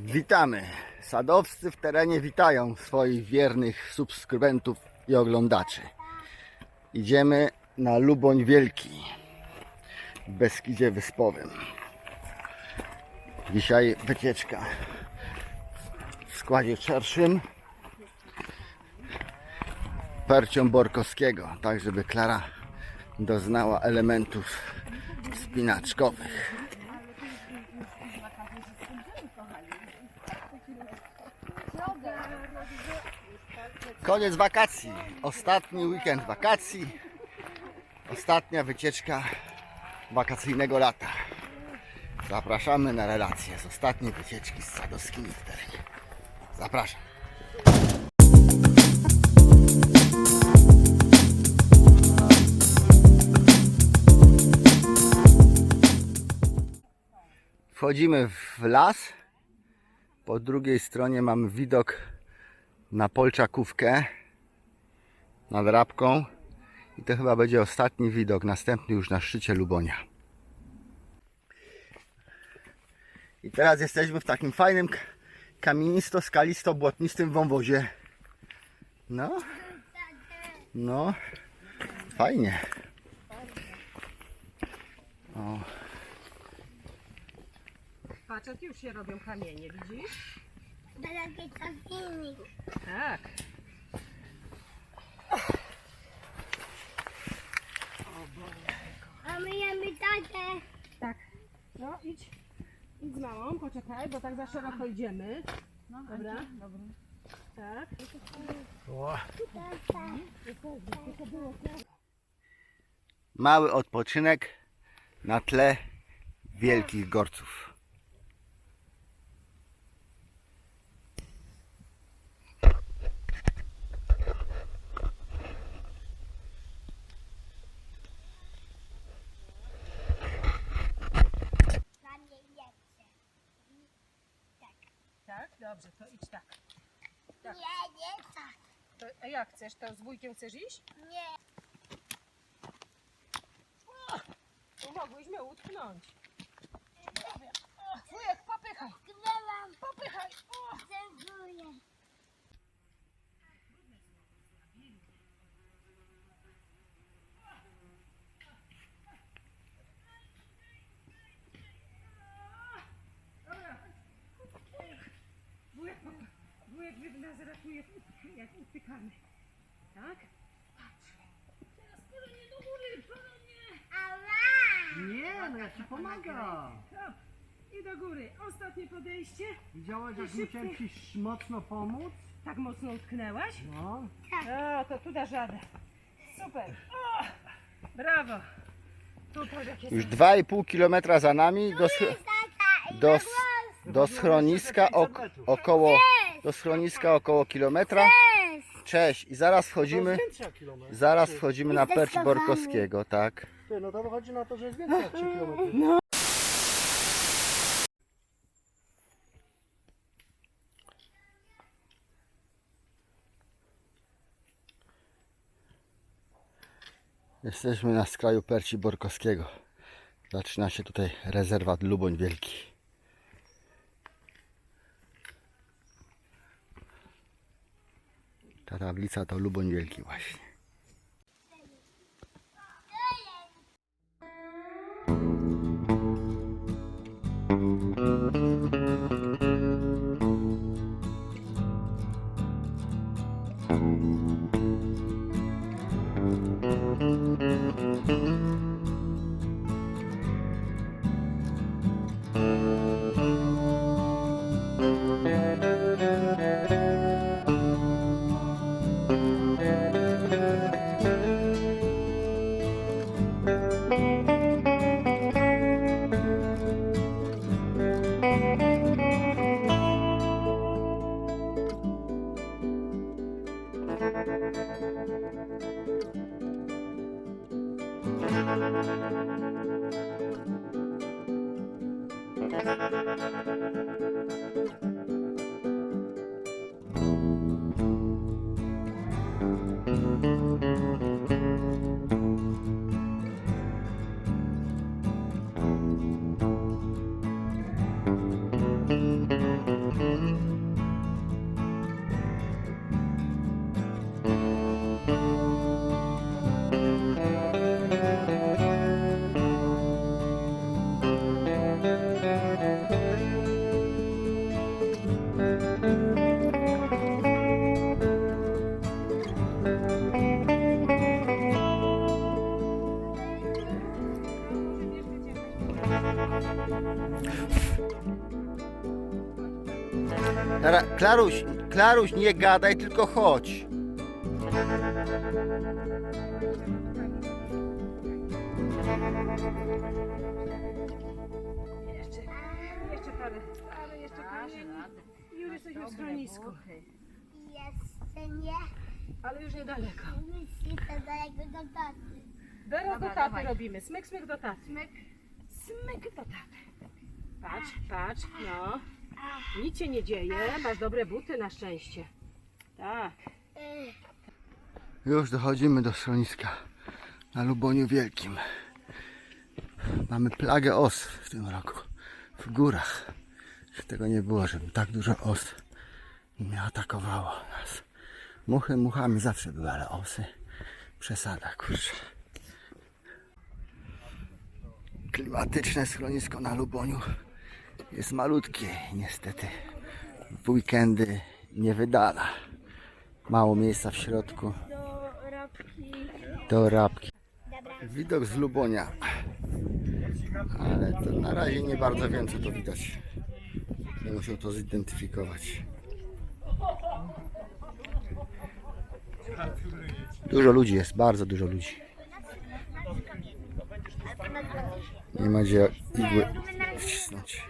Witamy. Sadowscy w terenie witają swoich wiernych subskrybentów i oglądaczy. Idziemy na Luboń Wielki w Beskidzie Wyspowym. Dzisiaj wycieczka w składzie szerszym percią Borkowskiego, tak żeby Klara doznała elementów spinaczkowych. Koniec wakacji. Ostatni weekend wakacji. Ostatnia wycieczka wakacyjnego lata. Zapraszamy na relacje z ostatniej wycieczki z Sadowskimi w terenie. Zapraszam. Wchodzimy w las. Po drugiej stronie mamy widok na Polczakówkę nad Rabką i to chyba będzie ostatni widok, następny już na szczycie Lubonia. I teraz jesteśmy w takim fajnym kamienisto-skalisto-błotnistym wąwozie. No, no, fajnie. O, Patrz, już się robią kamienie, widzisz? Tak. A my jemy tatę. Tak. No, idź. Idź z mamą, poczekaj, bo tak za szeroko idziemy. Dobra? Dobra. Tak. mały odpoczynek na tle wielkich gorców. Tak? Dobrze, to idź tak. Tak. Nie, nie tak. To, a jak chcesz? To z wujkiem chcesz iść? Nie. To mogłyśmy utknąć. Dobra. O, wujek, popychaj. Popychaj. O. Dziękuję. Wujek, wujek nas ratuje, jak utykamy. Tak? Patrz. Teraz polonie do góry, polonie. Ała. Nie, no ja ci pomagam. Hop. I do góry. Ostatnie podejście. Widziałeś, jak musiałem ci sz- mocno pomóc? Tak mocno utknęłaś? No. O, to tu dasz radę. Super. O, brawo. Już 2,5 km za nami do, sch- do, s- do schroniska ok, około do schroniska około kilometra. Cześć i zaraz wchodzimy jak kilometr. zaraz wchodzimy na Zdecydowany. Borkowskiego, tak? Ty, no to wychodzi na to, że jest więcej jak 3 km. Jesteśmy na skraju Perci Borkowskiego. Zaczyna się tutaj rezerwat Luboń Wielki. Ta tablica to Luboń Wielki właśnie. Thank you. Klara, Klaruś, Klaruś, nie gadaj, tylko chodź. Jeszcze, jeszcze parę, ale jeszcze parę. Już jesteśmy w schronisku, Jeszcze nie. ale już niedaleko. Myśli to daleko do taty. Teraz do taty robimy. Smyk, smyk do taty. Smyk. Smyk do taty. Patrz, patrz, no. Nic się nie dzieje, masz dobre buty na szczęście. Tak. Już dochodzimy do schroniska na Luboniu Wielkim. Mamy plagę os w tym roku. W górach. Tego nie było, żeby tak dużo os nie atakowało nas. Muchy muchami zawsze były, ale osy przesada, kurczę. Klimatyczne schronisko na Luboniu jest malutkie niestety w weekendy nie wydala. Mało miejsca w środku Do rabki. Widok z Lubonia. Ale to na razie nie bardzo wiem, co to widać. Będę to zidentyfikować. Dużo ludzi jest, bardzo dużo ludzi. Nie ma gdzie igły wcisnąć.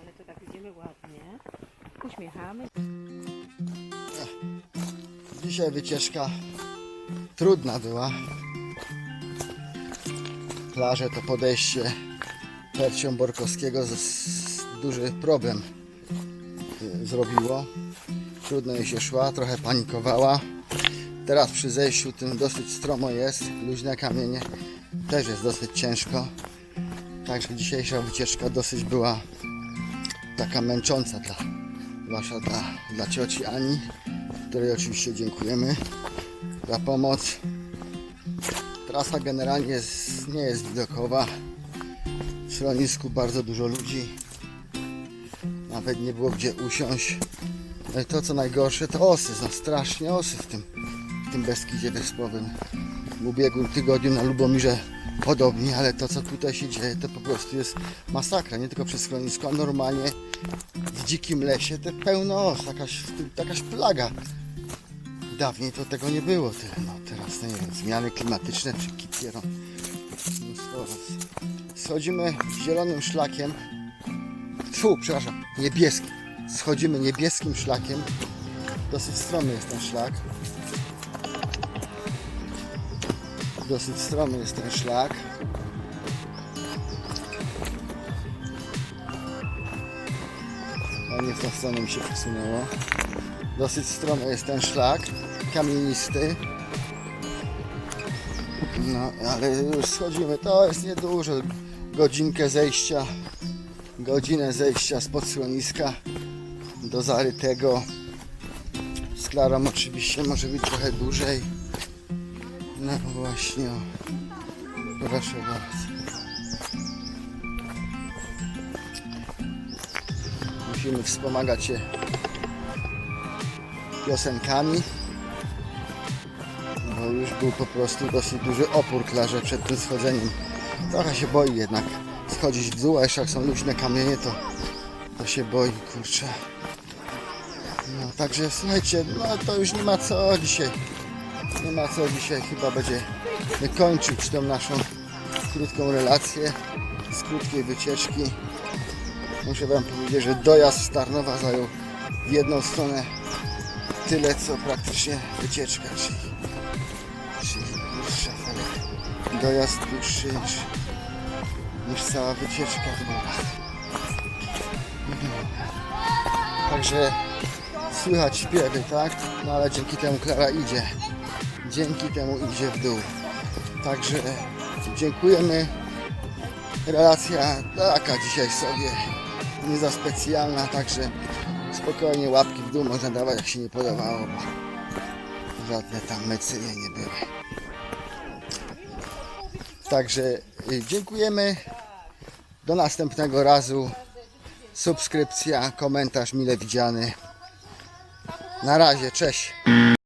Ale to tak idziemy ładnie. Uśmiechamy. Dzisiaj wycieczka trudna była. Plaże to podejście Percią Borkowskiego z, z, duży problem zrobiło. Trudno jej się szła, trochę panikowała. Teraz przy zejściu tym dosyć stromo jest, luźne kamienie, też jest dosyć ciężko. Także dzisiejsza wycieczka dosyć była taka męcząca dla, zwłaszcza dla, dla cioci Ani której oczywiście dziękujemy za pomoc. Trasa generalnie jest, nie jest widokowa. W schronisku bardzo dużo ludzi. Nawet nie było gdzie usiąść. No to co najgorsze to osy. No strasznie osy w tym, w tym Beskidzie Wyspowym. W ubiegłym tygodniu na Lubomirze podobnie, ale to co tutaj się dzieje to po prostu jest masakra. Nie tylko przez schronisko, a normalnie w dzikim lesie to pełno os, jakaś, jakaś plaga. Dawniej to tego nie było tyle. No teraz nie wiem, zmiany klimatyczne czy kitieron. Mnóstwo os. Schodzimy zielonym szlakiem. Fu, przepraszam, niebieskim. Schodzimy niebieskim szlakiem. Dosyć stromy jest ten szlak. Dosyć stromy jest ten szlak. A nie w tą stronę mi się przesunęło. Dosyć stromy jest ten szlak, kamienisty. No, ale już schodzimy, to jest niedużo. Godzinkę zejścia, godzinę zejścia spod schroniska do zarytego. Z Klarą oczywiście może być trochę dłużej. No właśnie, proszę bardzo. Musimy wspomagać się piosenkami. Bo już był po prostu dosyć duży opór klarze przed tym schodzeniem. Trochę się boi jednak schodzić w dół, a jeszcze jak są luźne kamienie, to, to się boi, kurczę. No, także słuchajcie, no to już nie ma co dzisiaj. Nie ma co dzisiaj, chyba będzie kończyć tą naszą krótką relację z krótkiej wycieczki. Muszę Wam powiedzieć, że dojazd z Tarnowa zajął w jedną stronę tyle co praktycznie wycieczka, czyli, czyli ale dojazd dłuższy niż, niż cała wycieczka w górach. Także słychać śpiewy, tak? No ale dzięki temu Klara idzie. Dzięki temu idzie w dół. Także dziękujemy. Relacja taka dzisiaj sobie. Nie za specjalna, także spokojnie łapki w dół można dawać jak się nie podobało, bo żadne tam mecyje nie były. Także y, dziękujemy. Do następnego razu. subskrypcja, komentarz mile widziany. Na razie, cześć.